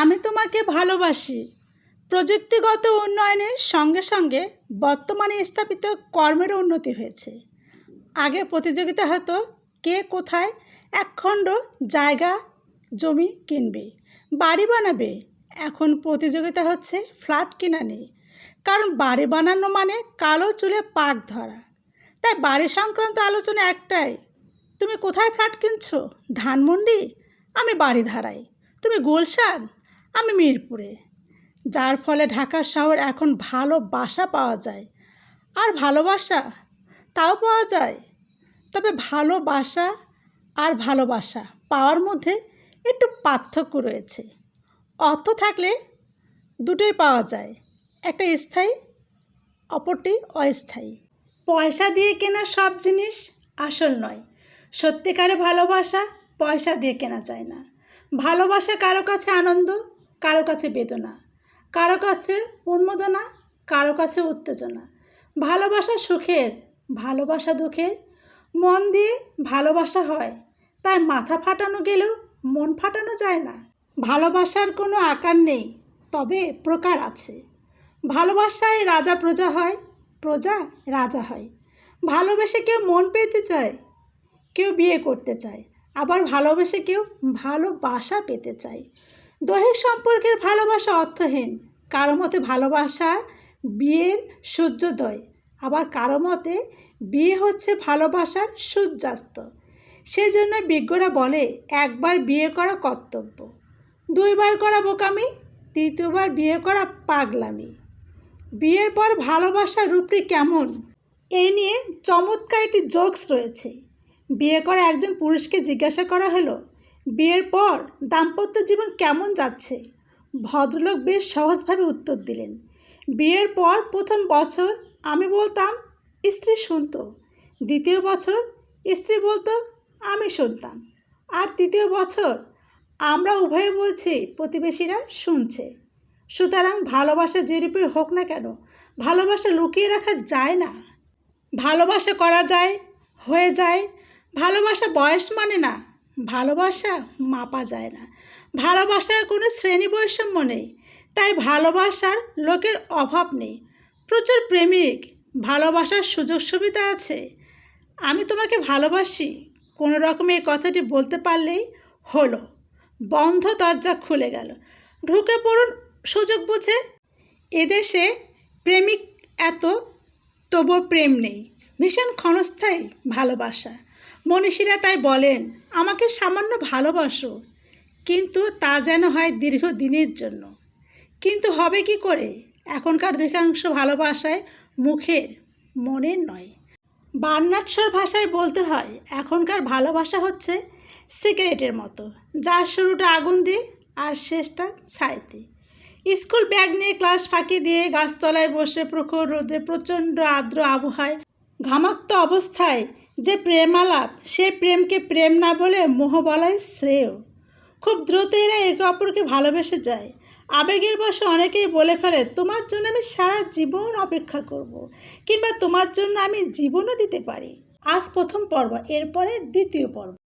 আমি তোমাকে ভালোবাসি। প্রযুক্তিগত উন্নয়নের সঙ্গে সঙ্গে বর্তমানে স্থাপিত কর্মের উন্নতি হয়েছে। আগে প্রতিযোগিতা হতো কে কোথায় একখণ্ড জায়গা, জমি কিনবে, বাড়ি বানাবে। এখন প্রতিযোগিতা হচ্ছে ফ্ল্যাট কিনা নেই। কারণ বাড়ি বানানো মানে কালো চুলে পাক ধরা। তাই বাড়ি সংক্রান্ত আলোচনা একটাই, তুমি কোথায় ফ্ল্যাট কিনছো? ধানমন্ডি? আমি বাড়ি ধারাই। তুমি গুলশান? আমি মিরপুরে। যার ফলে ঢাকা শহর এখন ভালো বাসা পাওয়া যায়। আর ভালোবাসা তাও পাওয়া যায়। তবে ভালোবাসা আর ভালোবাসা পাওয়ার মধ্যে একটু পার্থক্য রয়েছে। অর্থ থাকলে দুটোই পাওয়া যায়। একটা স্থায়ী, অপরটি অস্থায়ী। পয়সা দিয়ে কেনা সব জিনিস আসল নয়। সত্যিকারে ভালোবাসা পয়সা দিয়ে কেনা যায় না। ভালোবাসা কারও কাছে আনন্দ কারও কাছে বেদনা, কারও কাছে উন্মোদনা, কারও কাছে উত্তেজনা। ভালোবাসা সুখের, ভালোবাসা দুঃখের। মন দিয়ে ভালোবাসা হয়, তাই মাথা ফাটানো গেলেও মন ফাটানো যায় না। ভালোবাসার কোনো আকার নেই, তবে প্রকার আছে। ভালোবাসায় রাজা প্রজা হয়, প্রজা রাজা হয়। ভালোবেসে কেউ মন পেতে চায়, কেউ বিয়ে করতে চায়। আবার ভালোবেসে কেউ ভালোবাসা পেতে চায়। দৈহিক সম্পর্কের ভালোবাসা অর্থহীন। কারও মতে ভালোবাসা বিয়ের সূর্যোদয়, আবার কারও মতে বিয়ে হচ্ছে ভালোবাসার সূর্যাস্ত। সেজন্য বিজ্ঞরা বলে, একবার বিয়ে করা কর্তব্য, দুইবার করা বোকামি, তৃতীয়বার বিয়ে করা পাগলামি। বিয়ের পর ভালোবাসার রূপটি কেমন? এই নিয়ে চমৎকার একটি জোকস রয়েছে। বিয়ে করা একজন পুরুষকে জিজ্ঞাসা করা হলো বিয়ের পর দাম্পত্য জীবন কেমন যাচ্ছে? ভদ্রলোক বেশ সহজভাবে উত্তর দিলেন, বিয়ের পর প্রথম বছর আমি বলতাম স্ত্রী শুনতো, দ্বিতীয় বছর স্ত্রী বলতো আমি শুনতাম, আর তৃতীয় বছর আমরা উভয়ে বলছি প্রতিবেশীরা শুনছে। সুতরাং ভালোবাসা যে রূপের হোক না কেন, ভালোবাসা লুকিয়ে রাখা যায় না। ভালোবাসা করা যায়, হয়ে যায়। ভালোবাসা বয়স মানে না ভালোবাসা মাপা যায় না। ভালোবাসার কোনো শ্রেণি বৈষম্য নেই, তাই ভালোবাসার লোকের অভাব নেই। প্রচুর প্রেমিক, ভালোবাসার সুযোগ সুবিধা আছে। আমি তোমাকে ভালোবাসি। কোনো রকমে এই কথাটি বলতে পারলেই হলো। বন্ধ দরজা খুলে গেল। ঢুকে পড়ুন সুযোগ বুঝে। এদেশে প্রেমিক এত তবু প্রেম নেই। ভীষণ ক্ষণস্থায়ী ভালোবাসা। মনীষীরা তাই বলেন, আমাকে সামান্য ভালোবাসো, কিন্তু তা যেন হয় দীর্ঘদিনের জন্য। কিন্তু হবে কি করে? এখনকার অধিকাংশ ভালোবাসায় মুখের, মনের নয়। বার্নাটসর ভাষায় বলতে হয়, এখনকার ভালোবাসা হচ্ছে সিগারেটের মতো। যার শুরুটা আগুন দিয়ে আর শেষটা ছাইতে স্কুল ব্যাগ নিয়ে ক্লাস ফাঁকি দিয়ে গাছতলায় বসে প্রখর রোদে প্রচণ্ড আর্দ্র আবহাওয়ায় ঘামাক্ত অবস্থায় যে প্রেম আলাপ সে প্রেমকে প্রেম না বলে মোহ বলাই শ্রেয়। খুব দ্রুত এরা একে অপরকে ভালোবেসে যায়। আবেগের বসে অনেকেই বলে ফেলে, তোমার জন্য আমি সারা জীবন অপেক্ষা করব। কিংবা তোমার জন্য আমি জীবনও দিতে পারি। আজ প্রথম পর্ব, এরপরে দ্বিতীয় পর্ব।